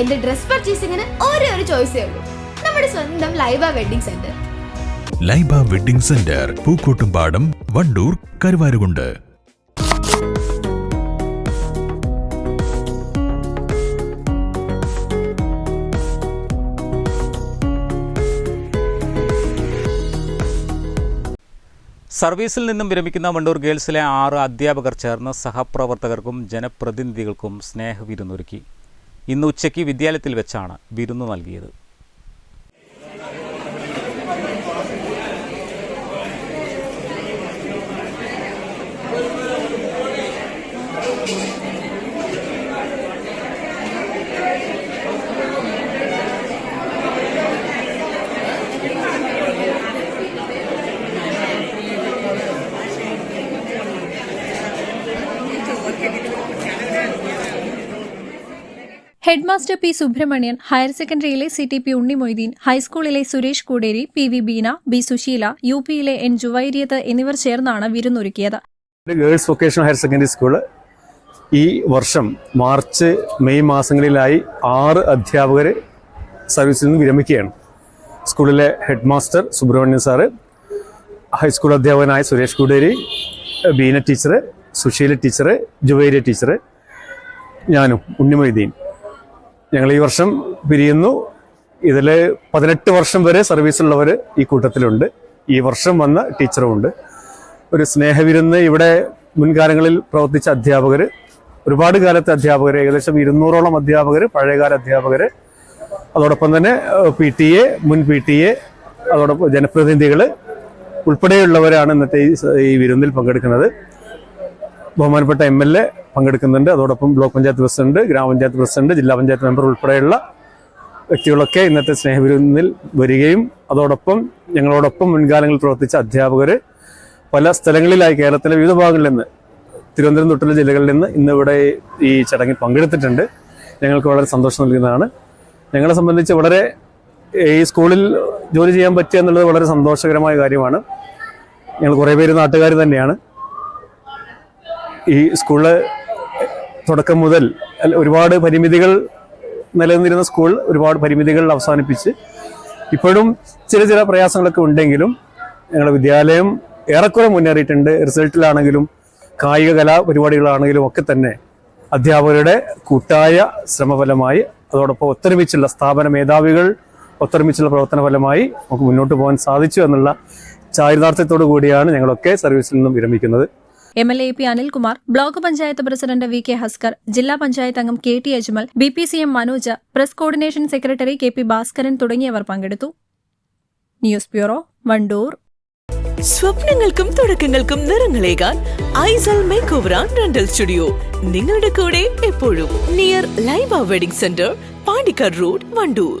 എന്റെ ഡ്രസ് പർച്ചേസിംഗിന് ഒരേ ഒരു ചോയ്സേ ഉള്ളൂ. നമ്മുടെ സ്വന്തം Laiba wedding centre. Laiba wedding centre Pookkottumpadam Wandoor Karuvarakundu. സർവീസിൽ നിന്നും വിരമിക്കുന്ന വണ്ടൂർ ഗേൾസിലെ ആറ് അധ്യാപകർ ചേർന്ന് സഹപ്രവർത്തകർക്കും ജനപ്രതിനിധികൾക്കും സ്നേഹവിരുന്നൊരുക്കി ഇന്ന് ഉച്ചയ്ക്ക് വിദ്യാലയത്തിൽ വെച്ചാണ് വിരുന്ന് നൽകിയത്. Headmaster P Subramanian higher സെക്കൻഡറിയിലെ C T P Unni Moideen ഹൈസ്കൂളിലെ Suresh Kooderi P V Beena B Susheela U പിയിലെ എൻ ജുവൈരിയത്ത് എന്നിവർ ചേർന്നാണ് വിരുന്നൊരുക്കിയത്. Girls vocational higher secondary school ഈ വർഷം മാർച്ച് മെയ് മാസങ്ങളിലായി ആറ് അധ്യാപകർ സർവീസിൽ നിന്ന് വിരമിക്കുകയാണ്. സ്കൂളിലെ head master Subramanian sir high school അധ്യാപകനായ Suresh Kooderi Beena teacher Susheela teacher Juvairiya teacher ഞാനും ഉണ്ണിമൊയ്തീൻ. ഞങ്ങൾ ഈ വർഷം പിരിയുന്നു. ഇതിൽ പതിനെട്ട് വർഷം വരെ സർവീസുള്ളവർ ഈ കൂട്ടത്തിലുണ്ട്. ഈ വർഷം വന്ന ടീച്ചറുമുണ്ട്. ഒരു സ്നേഹവിരുന്ന് ഇവിടെ മുൻകാലങ്ങളിൽ പ്രവർത്തിച്ച അധ്യാപകർ ഒരുപാട് കാലത്തെ അധ്യാപകർ ഏകദേശം ഇരുന്നൂറോളം അധ്യാപകർ പഴയകാല അധ്യാപകർ അതോടൊപ്പം തന്നെ പി ടി എ മുൻ പി ടി എ അതോടൊപ്പം ജനപ്രതിനിധികൾ ഉൾപ്പെടെയുള്ളവരാണ് ഇന്നത്തെ ഈ വിരുന്നിൽ പങ്കെടുക്കുന്നത്. ബഹുമാനപ്പെട്ട എം എൽ എ പങ്കെടുക്കുന്നുണ്ട്. അതോടൊപ്പം ബ്ലോക്ക് പഞ്ചായത്ത് പ്രസിഡന്റ് ഗ്രാമപഞ്ചായത്ത് പ്രസിഡന്റ് ജില്ലാ പഞ്ചായത്ത് മെമ്പർ ഉൾപ്പെടെയുള്ള വ്യക്തികളൊക്കെ ഇന്നത്തെ സ്നേഹവിരുന്നിൽ വരികയും അതോടൊപ്പം ഞങ്ങളോടൊപ്പം മുൻകാലങ്ങളിൽ പ്രവർത്തിച്ച അധ്യാപകർ പല സ്ഥലങ്ങളിലായി കേരളത്തിലെ വിവിധ ഭാഗങ്ങളിൽ നിന്ന് തിരുവനന്തപുരം തൊട്ടുള്ള ജില്ലകളിൽ നിന്ന് ഇന്നിവിടെ ഈ ചടങ്ങിൽ പങ്കെടുത്തിട്ടുണ്ട്. ഞങ്ങൾക്ക് വളരെ സന്തോഷം നൽകുന്നതാണ്. ഞങ്ങളെ സംബന്ധിച്ച് വളരെ ഈ സ്കൂളിൽ ജോലി ചെയ്യാൻ പറ്റുക എന്നുള്ളത് വളരെ സന്തോഷകരമായ കാര്യമാണ്. ഞങ്ങൾ കുറേ പേര് നാട്ടുകാർ തന്നെയാണ്. ഈ സ്കൂൾ തുടക്കം മുതൽ ഒരുപാട് പരിമിതികൾ നിലനിന്നിരുന്ന സ്കൂൾ ഒരുപാട് പരിമിതികൾ അവസാനിപ്പിച്ച് ഇപ്പോഴും ചില ചില പ്രയാസങ്ങളൊക്കെ ഉണ്ടെങ്കിലും ഞങ്ങളുടെ വിദ്യാലയം ഏറെക്കുറെ മുന്നേറിയിട്ടുണ്ട്. റിസൾട്ടിലാണെങ്കിലും കായിക കലാ പരിപാടികളാണെങ്കിലും ഒക്കെ തന്നെ അധ്യാപകരുടെ കൂട്ടായ ശ്രമഫലമായി അതോടൊപ്പം ഒത്തൊരുമിച്ചുള്ള സ്ഥാപന മേധാവികൾ ഒത്തൊരുമിച്ചുള്ള പ്രവർത്തന ഫലമായി നമുക്ക് മുന്നോട്ട് പോകാൻ സാധിച്ചു എന്നുള്ള ചാരിതാർത്ഥ്യത്തോടു കൂടിയാണ് ഞങ്ങളൊക്കെ സർവീസിൽ നിന്നും വിരമിക്കുന്നത്. M L A P Anilkumar block panchayat president V K Haskar ജില്ലാ പഞ്ചായത്ത് അംഗം K T Ajmal B P C M Manoj press coordination secretary K P Bhaskaran തുടങ്ങിയവർ പങ്കെടുത്തു. News bureau Wandoor. സ്വപ്നങ്ങൾക്കും തുടക്കങ്ങൾക്കും നിറങ്ങളേകാൻ Aisal make over and rental studio. നിങ്ങളുടെ കൂടെ എപ്പോഴും near Laiba wedding centre Pandikkad road Wandoor.